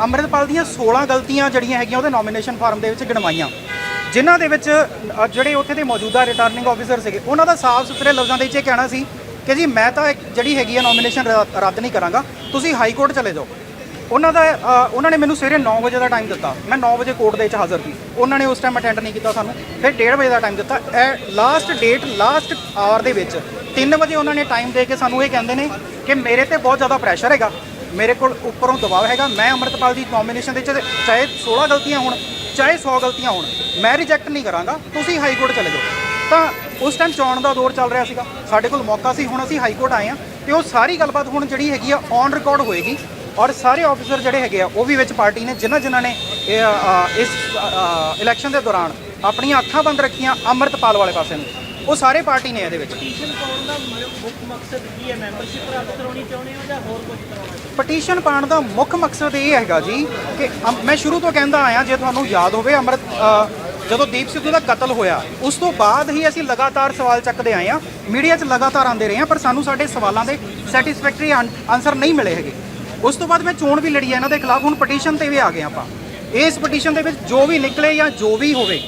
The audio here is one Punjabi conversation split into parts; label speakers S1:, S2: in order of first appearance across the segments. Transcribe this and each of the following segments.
S1: ਅੰਮ੍ਰਿਤਪਾਲ ਦੀਆਂ 16 ਗਲਤੀਆਂ ਜਿਹੜੀਆਂ ਹੈਗੀਆਂ ਉਹਦੇ ਨੋਮੀਨੇਸ਼ਨ ਫਾਰਮ ਦੇ ਵਿੱਚ ਗਿਣਵਾਈਆਂ। ਜਿਨ੍ਹਾਂ ਦੇ ਵਿੱਚ ਅ, ਜਿਹੜੇ ਉੱਥੇ ਦੇ ਮੌਜੂਦਾ ਰਿਟਰਨਿੰਗ ਆਫੀਸਰ ਸੀਗੇ ਉਹਨਾਂ ਦਾ ਸਾਫ਼ ਸੁਥਰੇ ਲਫ਼ਜ਼ਾਂ ਦੇ ਵਿੱਚ ਇਹ ਕਹਿਣਾ ਸੀ ਕਿ ਜੀ ਮੈਂ ਤਾਂ ਇੱਕ ਜਿਹੜੀ ਹੈਗੀ ਆ ਨੋਮੀਨੇਸ਼ਨ ਰੱਦ ਨਹੀਂ ਕਰਾਂਗਾ ਤੁਸੀਂ ਹਾਈ ਕੋਰਟ ਚਲੇ ਜਾਓ। ਉਹਨਾਂ ਦਾ ਅ, ਉਹਨਾਂ ਨੇ ਮੈਨੂੰ ਸਵੇਰੇ 9 ਵਜੇ ਦਾ ਟਾਈਮ ਦਿੱਤਾ। ਮੈਂ 9 ਵਜੇ ਕੋਰਟ ਦੇ ਵਿੱਚ ਹਾਜ਼ਰ ਸੀ। ਉਹਨਾਂ ਨੇ ਉਸ ਟਾਈਮ ਅਟੈਂਡ ਨਹੀਂ ਕੀਤਾ ਸਾਨੂੰ। ਫਿਰ 1:30 ਵਜੇ ਦਾ ਟਾਈਮ ਦਿੱਤਾ। ਐ ਲਾਸਟ ਡੇਟ ਲਾਸਟ ਆਵਰ ਦੇ ਵਿੱਚ 3 ਵਜੇ ਉਹਨਾਂ ਨੇ ਟਾਈਮ ਦੇ ਕੇ ਸਾਨੂੰ ਇਹ ਕਹਿੰਦੇ ਨੇ ਕਿ ਮੇਰੇ ਤੇ ਬਹੁਤ ਜ਼ਿਆਦਾ ਪ੍ਰੈਸ਼ਰ ਹੈਗਾ। ਮੇਰੇ ਕੋਲ ਉੱਪਰੋਂ ਦਬਾਅ ਹੈਗਾ। ਮੈਂ ਅੰਮ੍ਰਿਤਪਾਲ ਦੀ ਨੋਮੀਨੇਸ਼ਨ ਦੇ ਵਿੱਚ ਚਾਹੇ 16 ਗਲਤੀਆਂ ਹੋਣ ਚਾਹੇ 100 ਗਲਤੀਆਂ ਹੋਣ ਮੈਂ ਰਿਜੈਕਟ ਨਹੀਂ ਕਰਾਂਗਾ। ਤੁਸੀਂ ਹਾਈ ਕੋਰਟ ਚਲੇ ਜਾਓ। ਤਾਂ ਉਸ ਟਾਈਮ ਚੋਣ ਦਾ ਦੌਰ ਚੱਲ ਰਿਹਾ ਸੀਗਾ। ਸਾਡੇ ਕੋਲ ਮੌਕਾ ਸੀ ਹੁਣ ਅਸੀਂ ਹਾਈ ਕੋਰਟ ਆਏ ਆ ਤੇ ਉਹ ਸਾਰੀ ਗੱਲਬਾਤ ਹੁਣ ਜਿਹੜੀ ਹੈਗੀ ਆ ਔਨ ਰਿਕਾਰਡ ਹੋਏਗੀ ਔਰ ਸਾਰੇ ਆਫੀਸਰ ਜਿਹੜੇ ਹੈਗੇ ਆ ਉਹ ਵੀ ਵਿੱਚ ਪਾਰਟੀ ਨੇ ਜਿਨ੍ਹਾਂ ਜਿਨ੍ਹਾਂ ਨੇ ਇਹ, ਇਸ ਇਲੈਕਸ਼ਨ ਦੇ ਦੌਰਾਨ ਆਪਣੀਆਂ ਅੱਖਾਂ ਬੰਦ ਰੱਖੀਆਂ ਅੰਮ੍ਰਿਤਪਾਲ ਵਾਲੇ ਪਾਸੇ ਨੂੰ। ਉਹ ਸਾਰੇ ਪਾਰਟੀ ਨੇ ਇਹਦੇ ਵਿੱਚ।
S2: ਪਟੀਸ਼ਨ ਪਾਉਣ ਦਾ ਮੁੱਖ ਮਕਸਦ ਕੀ ਹੈ? ਮੈਂਬਰਸ਼ਿਪ ਪ੍ਰਾਪਤ ਕਰਾਉਣੀ ਚਾਹੁੰਦੇ ਹੋ ਜਾਂ ਹੋਰ ਕੁਝ ਕਰਾਉਣਾ
S1: ਪਟੀਸ਼ਨ ਪਾਉਣ ਦਾ ਮੁੱਖ ਮਕਸਦ ਇਹ ਹੈਗਾ ਜੀ ਕਿ ਅਮ- ਮੈਂ ਸ਼ੁਰੂ ਤੋਂ ਕਹਿੰਦਾ ਆਇਆ ਜੇ ਤੁਹਾਨੂੰ ਯਾਦ ਹੋਵੇ ਅੰਮ੍ਰਿਤ ਅ, ਜਦੋਂ ਦੀਪ ਸਿੱਧੂ ਦਾ ਕਤਲ ਹੋਇਆ ਉਸ ਤੋਂ ਬਾਅਦ ਹੀ ਅਸੀਂ ਲਗਾਤਾਰ ਸਵਾਲ ਚੱਕਦੇ ਆਏ ਆ ਮੀਡੀਆ 'ਚ ਲਗਾਤਾਰ ਆਉਂਦੇ ਰਹੇ ਆ ਪਰ ਸਾਨੂੰ ਸਾਡੇ ਸਵਾਲਾਂ ਦੇ ਸੈਟੀਸਫੈਕਟਰੀ ਆਨਸਰ ਨਹੀਂ ਮਿਲੇ ਹੈਗੇ। ਉਸ ਤੋਂ ਬਾਅਦ ਮੈਂ ਚੋਣ ਵੀ ਲੜੀ ਆ ਇਹਨਾਂ ਦੇ ਖਿਲਾਫ ਹੁਣ ਪਟੀਸ਼ਨ ਤੇ ਵੀ ਆ ਗਏ ਆਪਾਂ। ਇਸ ਪਟੀਸ਼ਨ ਦੇ ਵਿੱਚ ਜੋ ਵੀ ਨਿਕਲੇ ਜਾਂ ਜੋ ਵੀ ਹੋਵੇ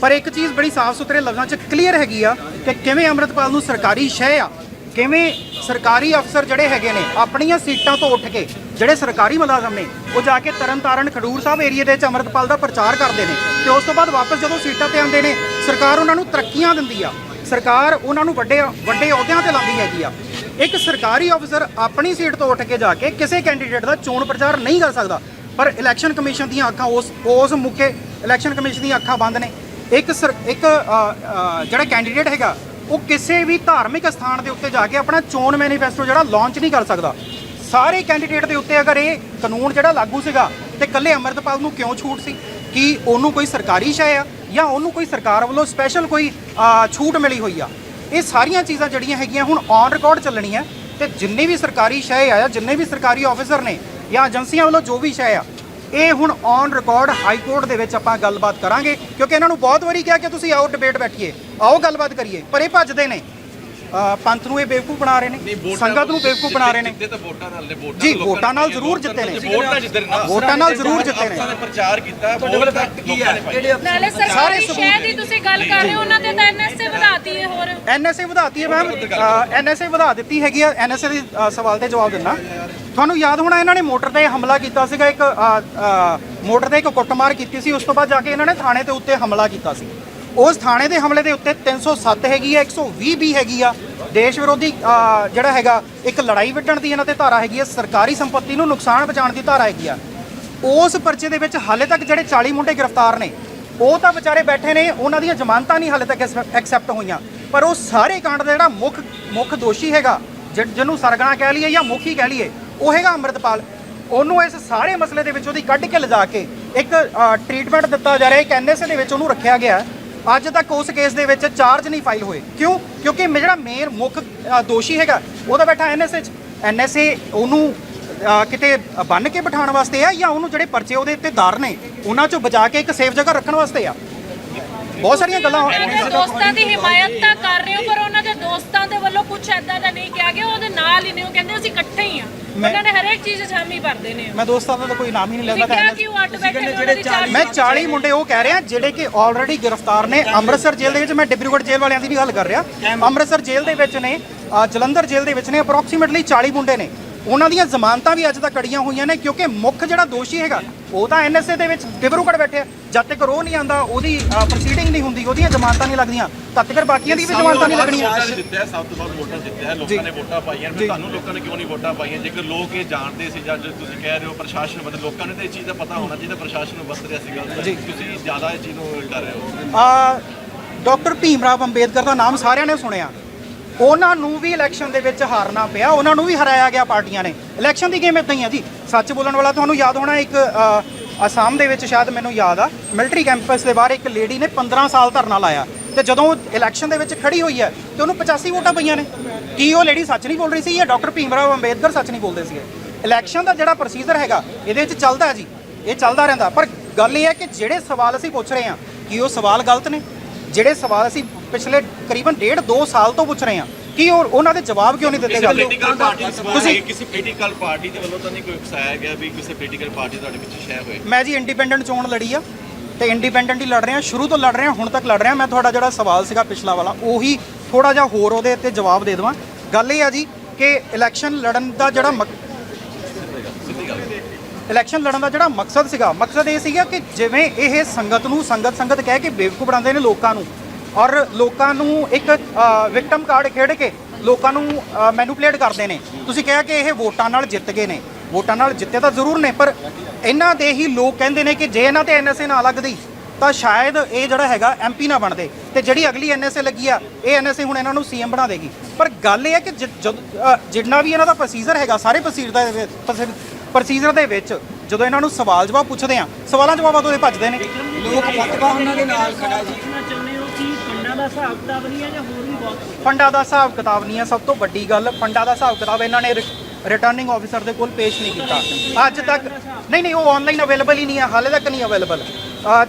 S1: ਪਰ ਇੱਕ ਚੀਜ਼ ਬੜੀ ਸਾਫ਼ ਸੁਥਰੇ ਲਫ਼ਜ਼ਾਂ 'ਚ ਕਲੀਅਰ ਹੈਗੀ ਆ ਕਿ ਕਿਵੇਂ ਅੰਮ੍ਰਿਤਪਾਲ ਨੂੰ ਸਰਕਾਰੀ ਸ਼ੈ ਆ? ਕਿਵੇਂ ਸਰਕਾਰੀ ਅਫਸਰ ਜਿਹੜੇ ਹੈਗੇ ਨੇ, ਆਪਣੀਆਂ ਸੀਟਾਂ ਤੋਂ ਉੱਠ ਕੇ ਜਿਹੜੇ ਸਰਕਾਰੀ ਮੁਲਾਜ਼ਮ ਨੇ, ਉਹ ਜਾ ਕੇ ਤਰਨਤਾਰਨ ਖਡੂਰ ਸਾਹਿਬ ਏਰੀਆ ਦੇ ਵਿੱਚ ਅੰਮ੍ਰਿਤਪਾਲ ਦਾ ਪ੍ਰਚਾਰ ਕਰਦੇ ਨੇ ਤੇ ਉਸ ਤੋਂ ਬਾਅਦ ਵਾਪਸ ਜਦੋਂ ਸੀਟਾਂ ਤੇ ਆਉਂਦੇ ਨੇ, ਸਰਕਾਰ ਉਹਨਾਂ ਨੂੰ ਤਰੱਕੀਆਂ ਦਿੰਦੀ ਆ। ਸਰਕਾਰ ਉਹਨਾਂ ਨੂੰ ਵੱਡੇ ਵੱਡੇ ਅਹੁਦਿਆਂ ਤੇ ਲਾਉਂਦੀ ਹੈਗੀ ਆ। ਇੱਕ ਸਰਕਾਰੀ ਅਫਸਰ ਆਪਣੀ ਸੀਟ ਤੋਂ ਉੱਠ ਕੇ ਜਾ ਕੇ ਕਿਸੇ ਕੈਂਡੀਡੇਟ ਦਾ ਚੋਣ ਪ੍ਰਚਾਰ ਨਹੀਂ ਕਰ ਸਕਦਾ, ਪਰ ਇਲੈਕਸ਼ਨ ਕਮਿਸ਼ਨ ਦੀਆਂ ਅੱਖਾਂ ਉਸ ਉਸ ਮੁੱਖੇ ਇਲੈਕਸ਼ਨ ਕਮਿਸ਼ਨ ਦੀਆਂ ਅੱਖਾਂ ਬੰਦ ਨੇ। ਇੱਕ ਸਰ, ਇੱਕ ਜਿਹੜਾ ਕੈਂਡੀਡੇਟ ਹੈਗਾ, ਉਹ ਕਿਸੇ ਵੀ ਧਾਰਮਿਕ ਸਥਾਨ ਦੇ ਉੱਤੇ ਜਾ ਕੇ ਆਪਣਾ ਚੋਣ ਮੈਨੀਫੈਸਟੋ ਜਿਹੜਾ ਲਾਂਚ ਨਹੀਂ ਕਰ ਸਕਦਾ। ਸਾਰੇ ਕੈਂਡੀਡੇਟ ਦੇ ਉੱਤੇ ਅਗਰ ਇਹ ਕਾਨੂੰਨ ਜਿਹੜਾ ਲਾਗੂ ਸੀਗਾ, ਤੇ ਕੱਲੇ ਅੰਮ੍ਰਿਤਪਾਲ ਨੂੰ ਕਿਉਂ ਛੂਟ ਸੀ? ਕਿ ਉਹਨੂੰ ਕੋਈ ਸਰਕਾਰੀ ਸ਼ੈ ਆ? ਜਾਂ ਉਹਨੂੰ ਕੋਈ ਸਰਕਾਰ ਵੱਲੋਂ ਸਪੈਸ਼ਲ ਕੋਈ ਛੂਟ ਮਿਲੀ ਹੋਈ ਆ? ਇਹ ਸਾਰੀਆਂ ਚੀਜ਼ਾਂ ਜਿਹੜੀਆਂ ਹੈਗੀਆਂ ਹੁਣ ਔਨ ਰਿਕਾਰਡ ਚੱਲਣੀਆਂ, ਤੇ ਜਿੰਨੇ ਵੀ ਸਰਕਾਰੀ ਸ਼ੈ ਆ ਜਿੰਨੇ ਵੀ ਸਰਕਾਰੀ ਆਫੀਸਰ ਨੇ ਜਾਂ ਏਜੰਸੀਆਂ ਵੱਲੋਂ ਜੋ ਵੀ ਸ਼ੈ ਆ ਇਹ ਹੁਣ ਔਨ ਰਿਕਾਰਡ ਹਾਈ ਕੋਰਟ ਦੇ ਵਿੱਚ ਆਪਾਂ ਗੱਲਬਾਤ ਕਰਾਂਗੇ ਕਿਉਂਕਿ ਇਹਨਾਂ ਨੂੰ ਬਹੁਤ ਵਾਰੀ ਕਿਹਾ ਕਿ ਤੁਸੀਂ ਆਓ ਡਿਬੇਟ ਬੈਠੀਏ। ਆਓ ਗੱਲਬਾਤ ਕਰੀਏ ਪਰ ਇਹ ਭੱਜਦੇ ਨੇ। ਅ, ਪੰਥ ਨੂੰ ਇਹ ਬੇਵਕੂਫ ਬਣਾ ਰਹੇ ਨੇ ਸੰਗਤ ਨੂੰ ਬੇਵਕੂਫ ਬਣਾ ਰਹੇ ਨੇ।
S3: ਜਿੱਤੇ ਤਾਂ ਵੋਟਾਂ ਨਾਲ ਨੇ ਵੋਟਾਂ
S1: ਜੀ,
S3: ਲੋਕਾਂ
S1: ਵੋਟਾਂ ਨਾਲ ਜ਼ਰੂਰ ਜਿੱਤੇ ਨੇ।
S3: ਵੋਟ ਤਾਂ ਜਿੱਤੇ ਨੇ ਨਾ
S1: ਵੋਟਾਂ ਨਾਲ ਜ਼ਰੂਰ ਜਿੱਤੇ ਨੇ।
S3: ਨੇ ਪ੍ਰਚਾਰ ਕੀਤਾ ਵੋਟ ਤਾਂ ਲੋਕਾਂ ਨੇ ਪਾਈ
S4: ਨਾਲੇ ਸਰਕਾਰੀ ਸ਼ਹਿਰ ਦੀ ਤੁਸੀਂ ਗੱਲ ਕਰ ਰਹੇ ਹੋ ਉਹਨਾਂ ਤੇ ਤਾਂ ਐਨਐਸਏ ਵਧਾਤੀ ਹੈ ਹੋਰ।
S1: ਐਨਐਸਏ ਵਧਾਤੀ ਹੈ ਮੈਮ ਐਨਐਸਏ ਵਧਾ ਦਿੱਤੀ ਹੈਗੀ ਆ। ਐਨਐਸਏ ਦੇ ਅ, ਸਵਾਲ ਤੇ ਜਵਾਬ ਦਿੰਦਾ। ਤੁਹਾਨੂੰ ਯਾਦ ਹੋਣਾ ਇਹਨਾਂ ਨੇ ਮੋਟਰ ਤੇ ਹਮਲਾ ਕੀਤਾ ਸੀਗਾ, ਇੱਕ ਮੋਟਰ ਤੇ ਇੱਕ ਕੁੱਟਮਾਰ ਕੀਤੀ ਸੀ, ਉਸ ਤੋਂ ਬਾਅਦ ਜਾ ਕੇ ਇਹਨਾਂ ਨੇ ਥਾਣੇ ਦੇ ਉੱਤੇ ਹਮਲਾ ਕੀਤਾ ਸੀ। ਉਸ ਥਾਣੇ ਦੇ ਹਮਲੇ ਦੇ ਉੱਤੇ 307 ਹੈਗੀ ਆ 120 ਵੀ ਹੈਗੀ ਆ। ਦੇਸ਼ ਵਿਰੋਧੀ ਜਿਹੜਾ ਹੈਗਾ, ਇੱਕ ਲੜਾਈ ਵਿੱਢਣ ਦੀ ਇਹਨਾਂ ਤੇ ਧਾਰਾ ਹੈਗੀ ਆ, ਸਰਕਾਰੀ ਸੰਪਤੀ ਨੂੰ ਨੁਕਸਾਨ ਪਹੁੰਚਾਉਣ ਦੀ ਧਾਰਾ ਹੈਗੀ ਆ। ਉਸ ਪਰਚੇ ਦੇ ਵਿੱਚ ਹਾਲੇ ਤੱਕ ਜਿਹੜੇ 40 ਮੁੰਡੇ ਗ੍ਰਿਫਤਾਰ ਨੇ, ਉਹ ਤਾਂ ਵਿਚਾਰੇ ਬੈਠੇ ਨੇ, ਉਹਨਾਂ ਦੀਆਂ ਜ਼ਮਾਨਤਾਂ ਨਹੀਂ ਹਾਲੇ ਤੱਕ ਐਕਸੈਪਟ ਹੋਈਆਂ। ਪਰ ਉਹ ਸਾਰੇ ਕਾਂਡ ਦਾ ਜਿਹੜਾ ਮੁੱਖ ਮੁੱਖ ਦੋਸ਼ੀ ਹੈਗਾ ਜਿਹਨੂੰ ਸਰਗਣਾ ਕਹਿ ਲਈਏ ਜਾਂ ਮੁਖੀ ਕਹਿ ਲਈਏ ਉਹ ਹੈਗਾ ਅੰਮ੍ਰਿਤਪਾਲ। ਉਹਨੂੰ ਇਸ ਸਾਰੇ ਮਸਲੇ ਦੇ ਵਿੱਚ ਉਹਦੀ ਕੱਢ ਕੇ ਲਿਜਾ ਕੇ ਇੱਕ ਟ੍ਰੀਟਮੈਂਟ ਦਿੱਤਾ ਜਾ ਰਿਹਾ, ਇੱਕ ਐਨਐਸਏ ਦੇ ਵਿੱਚ ਉਹਨੂੰ ਰੱਖਿਆ ਗਿਆ। ਅੱਜ ਤੱਕ ਉਸ ਕੇਸ ਦੇ ਵਿੱਚ ਚਾਰਜ ਨਹੀਂ ਫਾਈਲ ਹੋਏ। ਕਿਉਂ? ਕਿਉਂਕਿ ਮ- ਜਿਹੜਾ ਮੇਨ ਮੁੱਖ ਦੋਸ਼ੀ ਹੈਗਾ, ਉਹਦਾ ਬੈਠਾ ਐਨਐਸਏ ਚ। ਐਨਐਸਏ ਉਹਨੂੰ ਕਿਤੇ ਬੰਨ ਕੇ ਬਿਠਾਉਣ ਵਾਸਤੇ ਆ ਜਾਂ ਉਹਨੂੰ ਜਿਹੜੇ ਪਰਚੇ ਉਹਦੇ ਉੱਤੇ ਦਰ ਨੇ ਉਹਨਾਂ ਚੋਂ ਬਚਾ ਕੇ ਇੱਕ ਸੇਫ ਜਗ੍ਹਾ ਰੱਖਣ ਵਾਸਤੇ ਆ? ਬਹੁਤ ਸਾਰੀਆਂ ਗੱਲਾਂ
S4: ਦੇ ਦੋਸਤਾਂ ਦੀ ਹਿਮਾਇਤ ਤਾਂ ਕਰ ਰਹੇ ਹੋ ਪਰ ਉਹਨਾਂ ਦੇ ਦੋਸਤਾਂ ਦੇ ਵੱਲੋਂ ਕੁਝ ਐਦਾਂ ਦਾ ਨਹੀਂ ਕਿਹਾ ਗਿਆ। ਉਹਦੇ ਨਾਲ ਹੀ ਨੇ ਉਹ ਕਹਿੰਦੇ ਅਸੀਂ ਇਕੱਠੇ ਹੀ ਆ
S1: ਮੈਂ-
S4: ਉਹਨਾਂ ਨੇ ਹਰੇਕ ਚੀਜ਼ ਸ਼ਾਮੀ ਭਰਦੇ ਨੇ।
S1: ਮੈਂ ਦੋਸਤਾਂ ਦਾ ਤਾਂ ਕੋਈ ਨਾਮ ਹੀ ਨਹੀਂ ਲੈਂਦਾ
S4: ਅੱਡ ਬੈਠੇ ਦੀ ਚਾਰ
S1: ਮੈਂ 40 ਮੁੰਡੇ ਉਹ ਕਹਿ ਰਿਹਾ ਜਿਹੜੇ ਕਿ ਆਲਰੇਡੀ ਗ੍ਰਿਫਤਾਰ ਨੇ ਅੰਮ੍ਰਿਤਸਰ ਜੇਲ੍ਹ ਦੇ ਵਿੱਚ ਮੈਂ ਡਿਬਰੂਗੜ੍ਹ ਜੇਲ੍ਹ ਵਾਲਿਆਂ ਦੀ ਨਹੀਂ ਗੱਲ ਕਰ ਰਿਹਾ। ਅੰਮ੍ਰਿਤਸਰ ਜੇਲ੍ਹ ਦੇ ਵਿੱਚ ਨੇ ਜਲੰਧਰ ਜੇਲ੍ਹ ਦੇ ਵਿੱਚ ਨੇ ਅਪਰੋਕਸੀਮੇਟਲੀ 40 ਮੁੰਡੇ ਨੇ। ਉਹਨਾਂ ਦੀਆਂ ਜ਼ਮਾਨਤਾਂ ਵੀ ਅੱਜ ਤੱਕ ਕੜੀਆਂ ਹੋਈਆਂ ਨੇ ਕਿਉਂਕਿ ਮੁੱਖ ਜਿਹੜਾ ਦੋਸ਼ੀ ਹੈਗਾ ਉਹ ਤਾਂ ਐਨਐਸਏ ਦੇ ਵਿੱਚ ਡਿਬਰੂਗੜ੍ਹ ਬੈਠਿਆ। ਜਦ ਤੱਕ ਉਹ ਨਹੀਂ ਆਂਦਾ ਉਹਦੀ ਪ੍ਰੋਸੀਡਿੰਗ ਨਹੀਂ ਹੁੰਦੀ ਉਹਦੀਆਂ ਜ਼ਮਾਨਤਾਂ ਨਹੀਂ ਲੱਗਦੀਆਂ ਤਦ ਤੱਕ ਬਾਕੀਆਂ ਦੀ ਵੀ ਜ਼ਮਾਨਤਾਂ ਨਹੀਂ ਲੱਗਣੀਆਂ।
S3: ਜਿੱਤਿਆ ਸਭ ਤੋਂ ਵੱਧ ਵੋਟਾਂ ਜਿੱਤਿਆ ਲੋਕਾਂ ਨੇ ਵੋਟਾਂ ਪਾਈਆਂ
S1: ਜੀ।
S3: ਤੁਹਾਨੂੰ ਲੋਕਾਂ ਨੇ ਕਿਉਂ ਨਹੀਂ ਵੋਟਾਂ ਪਾਈਆਂ? ਜੇਕਰ ਲੋਕ ਇਹ ਜਾਣਦੇ ਸੀ ਜਾਂ ਤੁਸੀਂ ਕਹਿ ਰਹੇ ਹੋ ਪ੍ਰਸ਼ਾਸਨ ਬਦਲ ਲੋਕਾਂ ਨੇ ਤਾਂ ਇਹ ਚੀਜ਼ ਦਾ ਪਤਾ ਹੋਣਾ ਚਾਹੀਦਾ ਪ੍ਰਸ਼ਾਸਨ ਨੂੰ ਵਰਤ ਰਿਹਾ ਸੀ ਗੱਲ
S1: ਜੀ।
S3: ਤੁਸੀਂ ਜ਼ਿਆਦਾ ਇਹ ਚੀਜ਼ ਨੂੰ ਡਰ ਰਹੇ ਹੋ।
S1: ਆ ਡਾਕਟਰ ਭੀਮ ਰਾਵ ਅੰਬੇਦਕਰ ਦਾ ਨਾਮ ਸਾਰਿਆਂ ਨੇ ਸੁਣਿਆ। ਉਹਨਾਂ ਨੂੰ ਵੀ ਇਲੈਕਸ਼ਨ ਦੇ ਵਿੱਚ ਹਾਰਨਾ ਪਿਆ ਉਹਨਾਂ ਨੂੰ ਵੀ ਹਰਾਇਆ ਗਿਆ ਪਾਰਟੀਆਂ ਨੇ। ਇਲੈਕਸ਼ਨ ਦੀ ਗੇਮ ਇਦਾਂ ਹੀ ਆ ਜੀ। ਸੱਚ ਬੋਲਣ ਵਾਲਾ ਤੁਹਾਨੂੰ ਯਾਦ ਹੋਣਾ ਇੱਕ ਅਸਾਮ ਦੇ ਵਿੱਚ ਸ਼ਾਇਦ ਮੈਨੂੰ ਯਾਦ ਆ ਮਿਲਟਰੀ ਕੈਂਪਸ ਦੇ ਬਾਹਰ ਇੱਕ ਲੇਡੀ ਨੇ 15 ਸਾਲ ਧਰਨਾ ਲਾਇਆ ਤੇ ਜਦੋਂ ਇਲੈਕਸ਼ਨ ਦੇ ਵਿੱਚ ਖੜੀ ਹੋਈ ਹੈ ਤੇ ਉਹਨੂੰ 85 ਵੋਟਾਂ ਪਈਆਂ ਨੇ। ਕੀ ਉਹ ਲੇਡੀ ਸੱਚ ਨਹੀਂ ਬੋਲ ਰਹੀ ਸੀ ਜਾਂ ਡਾਕਟਰ ਭੀਮ ਰਾਵ ਅੰਬੇਦਕਰ ਸੱਚ ਨਹੀਂ ਬੋਲਦੇ ਸੀਗੇ? ਇਲੈਕਸ਼ਨ ਦਾ ਜਿਹੜਾ ਪ੍ਰੋਸੀਜਰ ਹੈਗਾ, ਇਹਦੇ ਵਿੱਚ ਚੱਲਦਾ ਜੀ, ਇਹ ਚੱਲਦਾ ਰਹਿੰਦਾ। ਪਰ ਗੱਲ ਇਹ ਹੈ ਕਿ ਜਿਹੜੇ ਸਵਾਲ ਅਸੀਂ ਪੁੱਛ ਰਹੇ ਹਾਂ, ਕੀ ਉਹ ਸਵਾਲ ਗਲਤ ਨੇ? ਜਿਹੜੇ ਸਵਾਲ ਅਸੀਂ ਪਿਛਲੇ ਕਰੀਬਨ ਡੇਢ 2 ਸਾਲ ਤੋਂ ਪੁੱਛ ਰਹੇ ਹਾਂ ਕੀ ਉਹ- ਉਹਨਾਂ ਦੇ ਜਵਾਬ ਕਿਉਂ ਨਹੀਂ ਦਿੱਤੇ ਜਾਂਦੇ?
S3: ਪੋਲੀਟੀਕਲ ਪਾਰਟੀ ਦੇ ਸਵਾਲ
S1: ਤੁਸੀਂ-
S3: ਹੈ ਕਿਸੇ ਪੋਲੀਟੀਕਲ ਪਾਰਟੀ ਦੇ ਵੱਲੋਂ ਤਾਂ ਨਹੀਂ ਕੋਈ ਉਕਸਾਇਆ ਗਿਆ ਵੀ ਕਿਸੇ ਪੋਲੀਟੀਕਲ ਪਾਰਟੀ ਤੁਹਾਡੇ ਪਿੱਛੇ ਸ਼ਹਿ ਹੋਏ।
S1: ਮੈਂ ਜੀ ਇੰਡੀਪੈਂਡੈਂਟ ਚੋਣ ਲੜੀ ਆ ਤੇ ਇੰਡੀਪੈਂਡੈਂਟ ਹੀ ਲੜ ਰਿਹਾ ਸ਼ੁਰੂ ਤੋਂ ਲੜ ਰਿਹਾ ਹੁਣ ਤੱਕ ਲੜ ਰਿਹਾ। ਮੈਂ ਤੁਹਾਡਾ ਜਿਹੜਾ ਸਵਾਲ ਸੀਗਾ ਪਿਛਲਾ ਵਾਲਾ ਉਹੀ ਥੋੜਾ ਜਿਹਾ ਹੋਰ ਉਹਦੇ ਉੱਤੇ ਜਵਾਬ ਦੇ ਦੇਵਾਂ। ਗੱਲ ਇਹ ਆ ਜੀ ਕਿ ਇਲੈਕਸ਼ਨ ਲੜਨ ਦਾ ਜਿਹੜਾ ਮਕ- ਇਲੈਕਸ਼ਨ ਲੜਨ ਦਾ ਜਿਹੜਾ ਮਕਸਦ ਸੀਗਾ ਮਕਸਦ ਇਹ ਸੀਗਾ ਕਿ ਜਿਵੇਂ ਇਹ ਸੰਗਤ ਨੂੰ ਸੰਗਤ ਸੰਗਤ ਕਹਿ ਕੇ ਬੇਵਕੂਫ ਬਣਾਉਂਦੇ ਨੇ ਲੋਕਾਂ ਨੂੰ ਔਰ ਲੋਕਾਂ ਨੂੰ ਇੱਕ ਵਿਕਟਮ ਕਾਰਡ ਖੇਡ ਕੇ ਲੋਕਾਂ ਨੂੰ ਮੈਨੂਪਲੇਟ ਕਰਦੇ ਨੇ। ਤੁਸੀਂ ਕਿਹਾ ਕਿ ਇਹ ਵੋਟਾਂ ਨਾਲ ਜਿੱਤ ਗਏ ਨੇ। ਵੋਟਾਂ ਨਾਲ ਜਿੱਤੇ ਤਾਂ ਜ਼ਰੂਰ ਨੇ, ਪਰ ਇਹਨਾਂ ਦੇ ਹੀ ਲੋਕ ਕਹਿੰਦੇ ਨੇ ਕਿ ਜੇ ਇਹਨਾਂ ਤੇ ਐਨਐਸਏ ਨਾ ਲੱਗਦੀ, ਤਾਂ ਸ਼ਾਇਦ ਇਹ ਜਿਹੜਾ ਹੈਗਾ ਐਮਪੀ ਨਾ ਬਣਦੇ। ਤੇ ਜਿਹੜੀ ਅਗਲੀ ਐਨਐਸਏ ਲੱਗੀ ਆ, ਇਹ ਐਨਐਸਏ ਹੁਣ ਇਹਨਾਂ ਨੂੰ ਸੀਐਮ ਬਣਾ ਦੇਗੀ। ਪਰ ਗੱਲ ਇਹ ਹੈ ਕਿ ਜਦ ਜਿੰਨਾ ਵੀ ਇਹਨਾਂ ਦਾ ਪ੍ਰੋਸੀਜਰ ਹੈਗਾ, ਸਾਰੇ ਪ੍ਰੋਸੀਜਰ ਦੇ ਪ੍ਰੋਸੀਜਰ ਦੇ ਵਿੱਚ ਜਦੋਂ ਇਹਨਾਂ ਨੂੰ ਸਵਾਲ ਜਵਾਬ ਪੁੱਛਦੇ ਆ ਸਵਾਲਾਂ ਜਵਾਬਾਂ ਤੋਂ ਇਹ ਭੱਜਦੇ ਨੇ।
S2: ਲੋਕ ਫਤਵਾ ਉਹਨਾਂ ਦੇ ਨਾਲ ਖੜਾ ਜੀ। ਫੰਡਾਂ ਦਾ ਹਿਸਾਬ ਕਿਤਾਬ ਨਹੀਂ ਹੈ ਜਾਂ ਹੋਰ ਵੀ ਬਹੁਤ
S1: ਫੰਡਾਂ ਦਾ ਹਿਸਾਬ ਕਿਤਾਬ ਨਹੀਂ ਹੈ, ਸਭ ਤੋਂ ਵੱਡੀ ਗੱਲ ਫੰਡਾਂ ਦਾ ਹਿਸਾਬ ਕਿਤਾਬ ਇਹਨਾਂ ਨੇ ਰਿਟਰਨਿੰਗ ਆਫੀਸਰ ਦੇ ਕੋਲ ਪੇਸ਼ ਨਹੀਂ ਕੀਤਾ। ਅੱਜ ਤੱਕ ਨਹੀਂ ਨਹੀਂ, ਉਹ ਆਨਲਾਈਨ ਅਵੇਲੇਬਲ ਹੀ ਨਹੀਂ ਹੈ, ਹਾਲੇ ਤੱਕ ਨਹੀਂ ਅਵੇਲੇਬਲ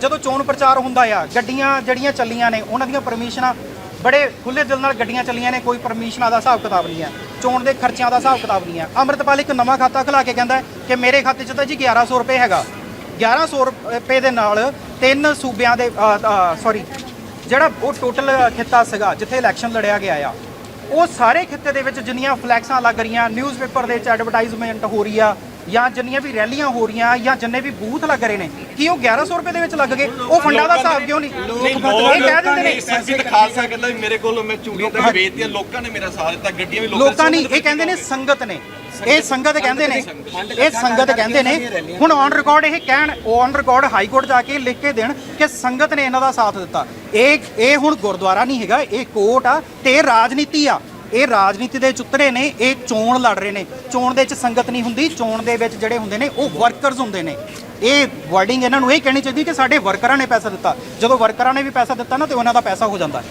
S1: ਜਦੋਂ ਚੋਣ ਪ੍ਰਚਾਰ ਹੁੰਦਾ ਆ, ਗੱਡੀਆਂ ਜਿਹੜੀਆਂ ਚੱਲੀਆਂ ਨੇ, ਉਹਨਾਂ ਦੀਆਂ ਪਰਮਿਸ਼ਨਾਂ ਬੜੇ ਖੁੱਲੇ ਦਿਲ ਨਾਲ ਗੱਡੀਆਂ ਚੱਲੀਆਂ ਨੇ, ਕੋਈ ਪਰਮਿਸ਼ਨਾਂ ਦਾ ਹਿਸਾਬ ਕਿਤਾਬ ਨਹੀਂ ਹੈ। ਚੋਣ ਦੇ ਖਰਚਿਆਂ ਦਾ ਹਿਸਾਬ ਕਿਤਾਬ ਨਹੀਂ ਹੈ। ਅੰਮ੍ਰਿਤਪਾਲ ਇੱਕ ਨਵਾਂ ਖਾਤਾ ਖੁਲਾ ਕੇ ਕਹਿੰਦਾ ਕਿ ਮੇਰੇ ਖਾਤੇ 'ਚ ਤਾਂ ਜੀ 1100 ਰੁਪਏ ਹੈਗਾ। 1100 ਰੁਪਏ ਦੇ ਨਾਲ ਤਿੰਨ ਸੂਬਿਆਂ ਦੇ ਸੌਰੀ ਜਿਹੜਾ ਉਹ ਟੋਟਲ ਖਿੱਤਾ ਸੀਗਾ ਜਿੱਥੇ ਇਲੈਕਸ਼ਨ ਲੜਿਆ ਗਿਆ ਆ ਉਹ ਸਾਰੇ ਖਿੱਤੇ ਦੇ ਵਿੱਚ ਜਿੰਨੀਆਂ ਫਲੈਕਸਾਂ ਲੱਗ ਰਹੀਆਂ ਨਿਊਜ਼ਪੇਪਰ ਦੇ ਵਿੱਚ ਐਡਵਰਟਾਈਜ਼ਮੈਂਟ ਹੋ ਰਹੀ ਆ ਜਾਂ ਜਿੰਨੀਆਂ ਵੀ ਰੈਲੀਆਂ ਹੋ ਰਹੀਆਂ ਜਾਂ ਜਿੰਨੇ ਵੀ ਬੂਥ ਲੱਗ ਰਹੇ ਨੇ ਕੀ ਉਹ 1100 ਰੁਪਏ ਦੇ ਵਿੱਚ ਲੱਗ ਗਏ? ਉਹ ਫੰਡਾਂ ਦਾ ਹਿਸਾਬ ਕਿਉਂ ਨਹੀਂ? ਇਹ ਕਹਿ ਦਿੰਦੇ ਨੇ।
S3: ਸੰਗਤ ਖਾਲਸਾ ਕਹਿੰਦਾ ਵੀ ਮੇਰੇ ਕੋਲ ਮੈਂ ਚੂੜੀਆਂ ਤੱਕ ਵੇਚਦੀਆਂ ਲੋਕਾਂ ਨੇ ਮੇਰਾ ਸਾਥ ਦਿੱਤਾ ਗੱਡੀਆਂ ਵੀ
S1: ਲੋਕਾਂ ਨਹੀਂ ਇਹ ਕਹਿੰਦੇ ਨੇ ਸੰਗਤ ਨੇ। ਇਹ ਸੰਗਤ ਕਹਿੰਦੇ ਨੇ। ਇਹ ਸੰਗਤ ਕਹਿੰਦੇ ਨੇ। ਹੁਣ ਔਨ ਰਿਕਾਰਡ ਇਹ ਕਹਿਣ ਔਨ ਰਿਕਾਰਡ ਹਾਈ ਕੋਰਟ ਜਾ ਕੇ ਲਿਖ ਕੇ ਦੇਣ ਕਿ ਸੰਗਤ ਨੇ ਇਹਨਾਂ ਦਾ ਸਾਥ ਦਿੱਤਾ। ਇਹ ਇਹ ਹੁਣ ਗੁਰਦੁਆਰਾ ਨਹੀਂ ਹੈਗਾ, ਇਹ ਕੋਰਟ ਆ ਤੇ ਇਹ ਰਾਜਨੀਤੀ ਆ। ਇਹ ਰਾਜਨੀਤੀ ਦੇ ਚੁੱਤਰੇ ਨੇ, ਇਹ ਚੋਣ ਲੜ ਰਹੇ ਨੇ। ਚੋਣ ਦੇ ਵਿੱਚ ਸੰਗਤ ਨਹੀਂ ਹੁੰਦੀ, ਚੋਣ ਦੇ ਵਿੱਚ ਜਿਹੜੇ ਹੁੰਦੇ ਨੇ, ਉਹ ਵਰਕਰਸ ਹੁੰਦੇ ਨੇ। ਇਹ ਵਰਡਿੰਗ ਇਹਨਾਂ ਨੂੰ ਇਹ ਕਹਿਣੀ ਚਾਹੀਦੀ ਕਿ ਸਾਡੇ ਵਰਕਰਾਂ ਨੇ ਪੈਸਾ ਦਿੱਤਾ। ਜਦੋਂ ਵਰਕਰਾਂ ਨੇ ਵੀ ਪੈਸਾ ਦਿੱਤਾ ਨਾ, ਤੇ ਉਹਨਾਂ ਦਾ ਪੈਸਾ ਹੋ ਜਾਂਦਾ।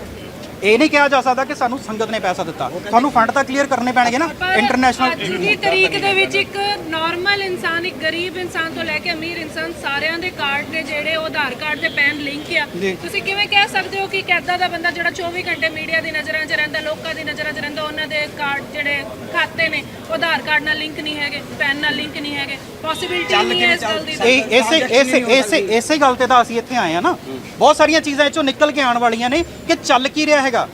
S1: ਇਹ ਨਹੀਂ ਕਿਹਾ ਜਾ ਸਕਦਾ ਕਿ ਸਾਨੂੰ ਸੰਗਤ ਨੇ ਪੈਸਾ ਦਿੱਤਾ। ਤੁਹਾਨੂੰ ਫੰਡ ਤਾਂ ਕਲੀਅਰ ਕਰਨੇ ਪੈਣਗੇ ਨਾ ਇੰਟਰਨੈਸ਼ਨਲ
S4: ਦੀ ਤਰੀਕ ਦੇ ਵਿੱਚ ਇੱਕ ਨਾਰਮਲ ਇਨਸਾਨ ਇੱਕ ਗਰੀਬ ਇਨਸਾਨ ਤੋਂ ਲੈ ਕੇ ਅਮੀਰ ਇਨਸਾਨ ਸਾਰਿਆਂ ਦੇ ਕਾਰਡ ਦੇ ਜਿਹੜੇ ਉਹ ਆਧਾਰ ਕਾਰਡ ਦੇ ਪੈਨ ਲਿੰਕ ਆ। ਤੁਸੀਂ ਕਿਵੇਂ ਕਹਿ ਸਕਦੇ ਹੋ ਕਿ ਇੱਕ ਏਦਾਂ ਦਾ ਬੰਦਾ ਜਿਹੜਾ 24 ਘੰਟੇ ਮੀਡੀਆ ਦੀ ਨਜ਼ਰਾਂ 'ਚ ਰਹਿੰਦਾ ਲੋਕਾਂ ਦੀ ਨਜ਼ਰਾਂ 'ਚ ਰਹਿੰਦਾ ਉਹਨਾਂ ਦੇ ਕਾਰਡ ਜਿਹੜੇ ਖਾਤੇ ਨੇ ਉਹ ਆਧਾਰ ਕਾਰਡ ਨਾਲ ਲਿੰਕ ਨਹੀਂ ਹੈਗੇ ਪੈਨ ਨਾਲ ਲਿੰਕ ਨਹੀਂ ਹੈਗੇ ਪੋਸਿਬਿਲਿਟੀ ਨਹੀਂ ਹੈ ਇਸ ਗੱਲ ਦੀ।
S1: ਇਹ ਇਸੇ ਇਸੇ ਇਸੇ ਇਸੇ ਗੱਲ ਤੇ ਤਾਂ ਅਸੀਂ ਇੱਥੇ ਆਏ ਆ ਨਾ। ਬਹੁਤ ਸਾਰੀਆਂ ਚੀਜ਼ਾਂ ਇਹ ਚੋਂ ਨਿਕਲ ਕੇ ਆਉਣ ਵਾਲੀਆਂ ਨੇ ਕਿ ਚੱਲ ਕੀ ਰਿਹਾ ਹੈਗਾ।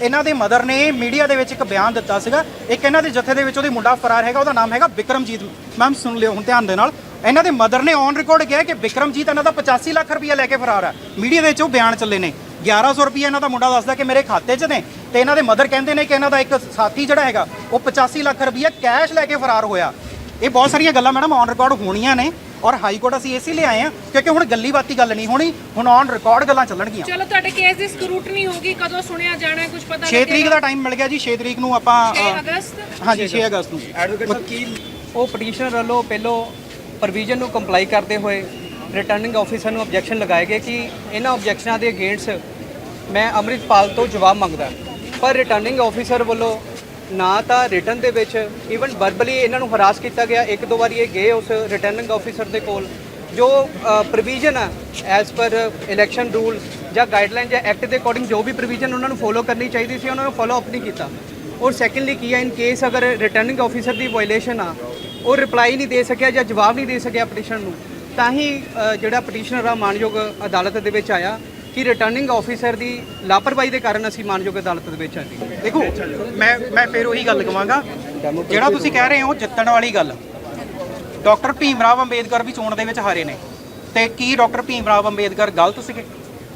S1: ਇਹਨਾਂ ਦੇ ਮਦਰ ਨੇ ਮੀਡੀਆ ਦੇ ਵਿੱਚ ਇੱਕ ਬਿਆਨ ਦਿੱਤਾ ਸੀਗਾ। ਇੱਕ ਇਹਨਾਂ ਦੇ ਜਥੇ ਦੇ ਵਿੱਚ ਉਹਦੇ ਮੁੰਡਾ ਫਰਾਰ ਹੈਗਾ, ਉਹਦਾ ਨਾਮ ਹੈਗਾ ਵਿਕਰਮਜੀਤ ਮੈਮ, ਸੁਣ ਲਿਓ ਹੁਣ ਧਿਆਨ ਦੇ ਨਾਲ। ਇਹਨਾਂ ਦੇ ਮਦਰ ਨੇ ਔਨ ਰਿਕਾਰਡ ਕਿਹਾ ਕਿ ਵਿਕਰਮਜੀਤ ਇਹਨਾਂ ਦਾ 85 ਲੱਖ ਰੁਪਇਆ ਲੈ ਕੇ ਫਰਾਰ ਹੈ ਮੀਡੀਆ ਦੇ ਵਿੱਚ ਉਹ ਬਿਆਨ ਚੱਲੇ ਨੇ। 1100 ਰੁਪਇਆ ਇਹਨਾਂ ਦਾ ਮੁੰਡਾ ਦੱਸਦਾ ਕਿ ਮੇਰੇ ਖਾਤੇ 'ਚ ਨੇ ਤੇ ਇਹਨਾਂ ਦੇ ਮਦਰ ਕਹਿੰਦੇ ਨੇ ਕਿ ਇਹਨਾਂ ਦਾ ਇੱਕ ਸਾਥੀ ਜਿਹੜਾ ਹੈਗਾ, ਉਹ 85 ਲੱਖ ਰੁਪਇਆ ਕੈਸ਼ ਲੈ ਕੇ ਫਰਾਰ ਹੋਇਆ। ਇਹ ਬਹੁਤ ਸਾਰੀਆਂ ਗੱਲਾਂ ਮੈਡਮ ਔਨ ਰਿਕਾਰਡ ਹੋਣੀਆਂ ਨੇ। ਔਰ ਹਾਈ ਕੋਰਟ ਅਸੀਂ ਇਸੇ ਲਈ ਆਏ ਆ ਕਿਉਂਕਿ ਹੁਣ ਗੱਲੀ ਬਾਤੀ ਗੱਲ ਨਹੀਂ ਹੋਣੀ ਹੁਣ ਔਨ ਰਿਕਾਰਡ ਗੱਲਾਂ ਚੱਲਣਗੀਆਂ।
S4: ਚਲੋ ਤੁਹਾਡੇ ਕੇਸ ਦੀ ਸਕਰੂਟਨੀ ਹੋਗੀ ਕਦੋਂ ਸੁਣਿਆ ਜਾਣਾ ਕੁਝ ਪਤਾ
S1: 6 ਤਰੀਕ ਦਾ ਟਾਈਮ ਮਿਲ ਗਿਆ ਜੀ 6 ਤਰੀਕ ਨੂੰ ਆਪਾਂ
S4: 6
S1: ਅ,
S4: ਅਗਸਤ?
S1: ਹਾਂਜੀ 6 ਅਗਸਤ ਨੂੰ।
S5: ਐਡਵੋਕੇਟ ਸਾਹਿਬ ਕੀ ਉਹ ਪਟੀਸ਼ਨਰ ਵੱਲੋਂ ਪਹਿਲੋਂ ਪ੍ਰੋਵੀਜ਼ਨ ਨੂੰ ਕੰਪਲਾਈ ਕਰਦੇ ਹੋਏ ਰਿਟਰਨਿੰਗ ਆਫੀਸਰ ਨੂੰ ਆਬਜੈਕਸ਼ਨ ਲਗਾਏ ਗਏ ਕਿ ਇਹਨਾਂ ਆਬਜੈਕਸ਼ਨਾਂ ਦੇ ਅਗੇਂਸਟ ਮੈਂ ਅੰਮ੍ਰਿਤਪਾਲ ਤੋਂ ਜਵਾਬ ਮੰਗਦਾ। ਪਰ ਰਿਟਰਨਿੰਗ ਆਫੀਸਰ ਵੱਲੋਂ ਨਾ ਤਾਂ ਰਿਟਰਨ ਦੇ ਵਿੱਚ ਈਵਨ ਵਰਬਲੀ ਇਹਨਾਂ ਨੂੰ ਹਰਾਸ ਕੀਤਾ ਗਿਆ। ਇੱਕ ਦੋ ਵਾਰੀ ਇਹ ਗਏ ਉਸ ਰਿਟਰਨਿੰਗ ਆਫੀਸਰ ਦੇ ਕੋਲ, ਜੋ ਪ੍ਰੋਵੀਜ਼ਨ ਆ ਐਜ਼ ਪਰ ਇਲੈਕਸ਼ਨ ਰੂਲ ਜਾਂ ਗਾਈਡਲਾਈਨ ਜਾਂ ਐਕਟ ਦੇ ਅਕੋਰਡਿੰਗ ਜੋ ਵੀ ਪ੍ਰੋਵੀਜ਼ਨ ਉਹਨਾਂ ਨੂੰ ਫੋਲੋ ਕਰਨੀ ਚਾਹੀਦੀ ਸੀ, ਉਹਨਾਂ ਨੂੰ ਫੋਲੋ ਅਪ ਨਹੀਂ ਕੀਤਾ। ਔਰ ਸੈਕੰਡਲੀ ਕੀ ਆ ਇਨ ਕੇਸ ਅਗਰ ਰਿਟਰਨਿੰਗ ਆਫੀਸਰ ਦੀ ਵਾਇਲੇਸ਼ਨ ਆ, ਉਹ ਰਿਪਲਾਈ ਨਹੀਂ ਦੇ ਸਕਿਆ ਜਾਂ ਜਵਾਬ ਨਹੀਂ ਦੇ ਸਕਿਆ ਪਟੀਸ਼ਨ ਨੂੰ, ਤਾਂ ਹੀ ਜਿਹੜਾ ਪਟੀਸ਼ਨਰ ਆ, ਮਾਨਯੋਗ ਅਦਾਲਤ ਦੇ ਵਿੱਚ ਆਇਆ। ਕਿ ਰਿਟਰਨਿੰਗ ਆਫੀਸਰ ਦੀ ਲਾਪਰਵਾਹੀ ਦੇ ਕਾਰਨ ਅਸੀਂ ਮਾਨਯੋਗ ਅਦਾਲਤ ਦੇ ਵਿੱਚ ਆਏ
S1: ਦੇਖੋ, ਮੈਂ ਮੈਂ ਫਿਰ ਉਹੀ ਗੱਲ ਕਵਾਂਗਾ। ਜਿਹੜਾ ਤੁਸੀਂ ਕਹਿ ਰਹੇ ਹੋ ਜਿੱਤਣ ਵਾਲੀ ਗੱਲ, ਡਾਕਟਰ ਭੀਮ ਰਾਵ ਅੰਬੇਦਕਰ ਵੀ ਚੋਣ ਦੇ ਵਿੱਚ ਹਾਰੇ ਨੇ। ਤੇ ਕੀ ਡਾਕਟਰ ਭੀਮ ਰਾਵ ਅੰਬੇਦਕਰ ਗਲਤ ਸੀਗੇ?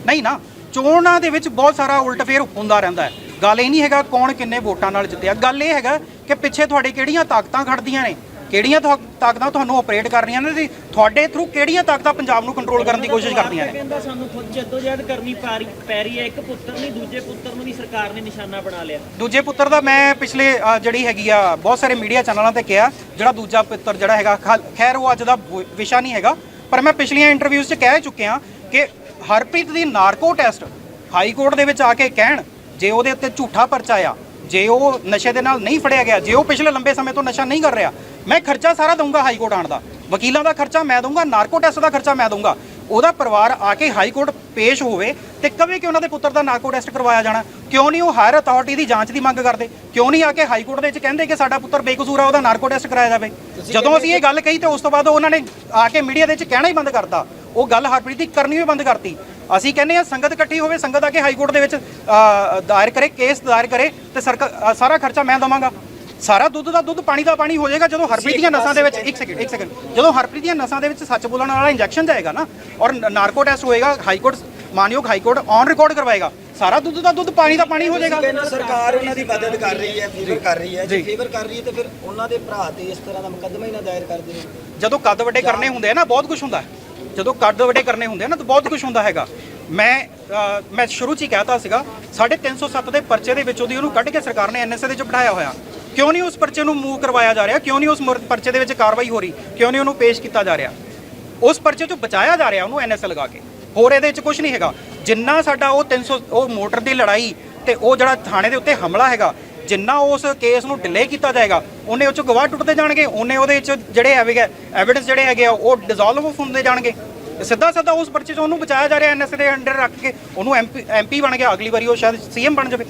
S1: ਨਹੀਂ ਨਾ, ਚੋਣਾਂ ਦੇ ਵਿੱਚ ਬਹੁਤ ਸਾਰਾ ਉਲਟ ਫੇਰ ਹੁੰਦਾ ਰਹਿੰਦਾ ਹੈ। ਗੱਲ ਇਹ ਨਹੀਂ ਹੈਗਾ ਕੌਣ ਕਿੰਨੇ ਵੋਟਾਂ ਨਾਲ ਜਿੱਤਿਆ। ਗੱਲ ਇਹ ਹੈਗਾ ਕਿ ਪਿੱਛੇ ਤੁਹਾਡੇ ਕਿਹੜੀਆਂ ਤਾਕਤਾਂ ਖੜਦੀਆਂ ਨੇ? ਕਿਹੜੀਆਂ ਤਾਕਤਾਂ ਤੁਹਾਨੂੰ ਆਪਰੇਟ ਕਰ ਰਹੀਆਂ ਨੇ ਤੇ ਤੁਹਾਡੇ ਥਰੂ ਕਿਹੜੀਆਂ ਤਾਕਤਾਂ ਪੰਜਾਬ ਨੂੰ ਕੰਟਰੋਲ ਕਰਨ ਦੀ ਕੋਸ਼ਿਸ਼ ਕਰਦੀਆਂ ਨੇ?
S2: ਕਹਿੰਦਾ ਸਾਨੂੰ ਖੁਦ ਜਦੋਜਹਿਦ ਕਰਨੀ ਪਾ ਰਹੀ- ਪੈ ਰਹੀ ਹੈ। ਇੱਕ ਪੁੱਤਰ ਨਹੀਂ ਦੂਜੇ ਪੁੱਤਰ ਨੂੰ ਵੀ ਸਰਕਾਰ ਨੇ ਨਿਸ਼ਾਨਾ ਬਣਾ ਲਿਆ।
S1: ਦੂਜੇ ਪੁੱਤਰ ਦਾ ਮੈਂ ਪਿਛਲੇ ਅ, ਜਿਹੜੀ ਹੈਗੀ ਆ ਬਹੁਤ ਸਾਰੇ ਮੀਡੀਆ ਚੈਨਲਾਂ ਤੇ ਕਿਹਾ ਜਿਹੜਾ ਦੂਜਾ ਪੁੱਤਰ ਜਿਹੜਾ ਹੈਗਾ ਖੈਰ ਉਹ ਅੱਜ ਦਾ ਵ- ਵਿਸ਼ਾ ਨਹੀਂ ਹੈਗਾ ਪਰ ਮੈਂ ਪਿਛਲੀਆਂ ਇੰਟਰਵਿਊਜ਼ 'ਚ ਕਹਿ ਚੁੱਕਿਆ ਕਿ ਹਰਪ੍ਰੀਤ ਦੀ ਨਾਰਕੋ ਟੈਸਟ ਹਾਈ ਕੋਰਟ ਦੇ ਵਿੱਚ ਆ ਕੇ ਕਹਿਣ ਜੇ ਉਹਦੇ ਉੱਤੇ ਝੂਠਾ ਪਰਚਾ ਆ ਜੇ ਉਹ ਨਸ਼ੇ ਦੇ ਨਾਲ ਨਹੀਂ ਫੜਿਆ ਗਿਆ ਜੇ ਉਹ ਪਿਛਲੇ ਲੰਬੇ ਸਮੇਂ ਤੋਂ ਨਸ਼ਾ ਨਹੀਂ ਕਰ ਰਿਹਾ ਮੈਂ ਖਰਚਾ ਸਾਰਾ ਦਊਂਗਾ ਹਾਈ ਕੋਰਟ ਆਉਣ ਦਾ। ਵਕੀਲਾਂ ਦਾ ਖਰਚਾ ਮੈਂ ਦਊਂਗਾ ਨਾਰਕੋ ਟੈਸਟ ਦਾ ਖਰਚਾ ਮੈਂ ਦਊਂਗਾ। ਉਹਦਾ ਪਰਿਵਾਰ ਆ ਕੇ ਹਾਈ ਕੋਰਟ ਪੇਸ਼ ਹੋਵੇ ਤੇ ਕਵੇ ਕਿ ਉਹਨਾਂ ਦੇ ਪੁੱਤਰ ਦਾ ਨਾਰਕੋ ਟੈਸਟ ਕਰਵਾਇਆ ਜਾਣਾ। ਕਿਉਂ ਨਹੀਂ ਉਹ ਹਾਇਰ ਅਥਾਰਟੀ ਦੀ ਜਾਂਚ ਦੀ ਮੰਗ ਕਰਦੇ? ਕਿਉਂ ਨਹੀਂ ਆ ਕੇ ਹਾਈ ਕੋਰਟ ਦੇ ਵਿੱਚ ਕਹਿੰਦੇ ਕਿ ਸਾਡਾ ਪੁੱਤਰ ਬੇਕਸੂਰ ਆ ਉਹਦਾ ਨਾਰਕੋ ਟੈਸਟ ਕਰਾਇਆ ਜਾਵੇ? ਜਦੋਂ ਅਸੀਂ ਇਹ ਗੱਲ ਕਹੀ ਤੇ ਉਸ ਤੋਂ ਬਾਅਦ ਉਹਨਾਂ ਨੇ ਆ ਕੇ ਮੀਡੀਆ ਦੇ ਵਿੱਚ ਕਹਿਣਾ ਹੀ ਬੰਦ ਕਰਤਾ। ਉਹ ਗੱਲ ਹਰਪ੍ਰੀਤ ਦੀ ਕਰਨੀ ਵੀ ਬੰਦ ਕਰਤੀ। ਅਸੀਂ ਕਹਿੰਦੇ ਆ ਸੰਗਤ ਇਕੱਠੀ ਹੋਵੇ ਸੰਗਤ ਆ ਕੇ ਹਾਈ ਕੋਰਟ ਦੇ ਵਿੱਚ ਦਾਇਰ ਕਰੇ ਕੇਸ ਦਾਇਰ ਕਰੇ ਤੇ ਸਾਰਾ ਖਰਚਾ ਮੈਂ ਦਵਾਂਗਾ। ਸਾਰਾ ਦੁੱਧ ਦਾ ਦੁੱਧ ਪਾਣੀ ਦਾ ਪਾਣੀ ਹੋ ਜਾਏਗਾ ਜਦੋਂ ਹਰਪ੍ਰੀਤ ਦੀਆਂ ਨਸਾਂ ਦੇ ਵਿੱਚ ਇੱਕ ਸੈਕਿੰਡ ਇੱਕ ਸੈਕਿੰਡ ਜਦੋਂ ਹਰਪ੍ਰੀਤ ਦੀਆਂ ਨਸਾਂ ਦੇ ਵਿੱਚ ਸੱਚ ਬੋਲਣ ਵਾਲਾ ਇੰਜੈਕਸ਼ਨ ਜਾਏਗਾ ਨਾ ਔਰ ਨਾਰਕੋ ਟੈਸਟ ਹੋਏਗਾ ਹਾਈ ਕੋਰਟ ਮਾਨਯੋਗ ਹਾਈ ਕੋਰਟ ਔਨ ਰਿਕਾਰਡ ਕਰਵਾਏਗਾ ਸਾਰਾ ਦੁੱਧ ਦਾ ਦੁੱਧ ਪਾਣੀ ਦਾ ਪਾਣੀ ਹੋ ਜਾਏਗਾ।
S6: ਸਰਕਾਰ ਉਹਨਾਂ ਦੀ ਮਦਦ ਕਰ ਰਹੀ ਹੈ ਫੇਵਰ ਕਰ ਰਹੀ ਹੈ ਜੇ ਫੇਵਰ ਕਰ ਰਹੀ ਹੈ ਤੇ ਫਿਰ ਉਹਨਾਂ ਦੇ ਭਰਾ ਤੇ ਇਸ ਤਰ੍ਹਾਂ ਦਾ ਮੁਕੱਦਮਾ ਹੀ ਨਾ ਦਾਇਰ ਕਰ ਦੇਣ।
S1: ਜਦੋਂ ਕੱਦ ਵੱਡੇ ਕਰਨੇ ਹੁੰਦੇ ਆ ਨਾ ਬਹੁਤ ਕੁਝ ਹੁੰਦਾ। ਹੈ। ਜਦੋਂ ਕੱਦ ਵੱਡੇ ਕਰਨੇ ਹੁੰਦੇ ਆ ਨਾ, ਤਾਂ ਬਹੁਤ ਕੁਝ ਹੁੰਦਾ ਹੈਗਾ। ਮੈਂ ਮੈਂ ਸ਼ੁਰੂ 'ਚ ਹੀ ਕਹਿਤਾ ਸੀਗਾ ਸਾਡੇ 307 ਦੇ ਪਰਚੇ ਦੇ ਵਿੱਚ ਉਹਦੀ ਉਹਨੂੰ ਕੱਢ ਕੇ ਸਰਕਾਰ ਨੇ ਐਨਐਸਏ ਦੇ ਵਿੱਚ ਬਿਠਾਇਆ ਹੋਇਆ। ਕਿਉਂ ਨਹੀਂ ਉਸ ਪਰਚੇ ਨੂੰ ਮੂਵ ਕਰਵਾਇਆ ਜਾ ਰਿਹਾ? ਕਿਉਂ ਨਹੀਂ ਉਸ ਪਰਚੇ ਦੇ ਵਿੱਚ ਕਾਰਵਾਈ ਹੋ ਰਹੀ? ਕਿਉਂ ਨਹੀਂ ਉਹਨੂੰ ਪੇਸ਼ ਕੀਤਾ ਜਾ ਰਿਹਾ? ਉਸ ਪਰਚੇ ਤੋਂ ਬਚਾਇਆ ਜਾ ਰਿਹਾ ਉਹਨੂੰ ਐਨਐਸਏ ਲਗਾ ਕੇ। ਹੋਰ ਇਹਦੇ ਵਿੱਚ ਕੁਝ ਨਹੀਂ ਹੈਗਾ। ਜਿੰਨਾ ਸਾਡਾ ਉਹ 300 ਉਹ ਮੋਟਰ ਦੀ ਲੜਾਈ ਤੇ ਉਹ ਜਿਹੜਾ ਥਾਣੇ ਦੇ ਉੱਤੇ ਹਮਲਾ ਹੈਗਾ ਜਿੰਨਾ ਉਸ ਕੇਸ ਨੂੰ ਡਿਲੇ ਕੀਤਾ ਜਾਏਗਾ, ਉਹਨੇ ਉਹ ਚ ਗਵਾਹ ਟੁੱਟਦੇ ਜਾਣਗੇ, ਉਹਨੇ ਉਹਦੇ 'ਚ ਜਿਹੜੇ ਹੈਗੇ ਐਵੀਡੈਂਸ ਜਿਹੜੇ ਹੈਗੇ ਆ, ਉਹ ਡਿਸੋਲਵ ਹੁੰਦੇ ਜਾਣਗੇ। ਸਿੱਧਾ ਸਿੱਧਾ ਉਸ ਪਰਚੇ 'ਚ ਉਹਨੂੰ ਬਚਾਇਆ ਜਾ ਰਿਹਾ ਐਨਐਸਏ ਦੇ ਅੰਡਰ ਰੱਖ ਕੇ, ਉਹਨੂੰ ਐਮਪੀ ਐਮਪੀ ਬਣ ਗਿਆ, ਅਗਲੀ ਵਾਰੀ ਉਹ ਸ਼ਾਇਦ ਸੀਐਮ ਬਣ ਜਾਵੇ।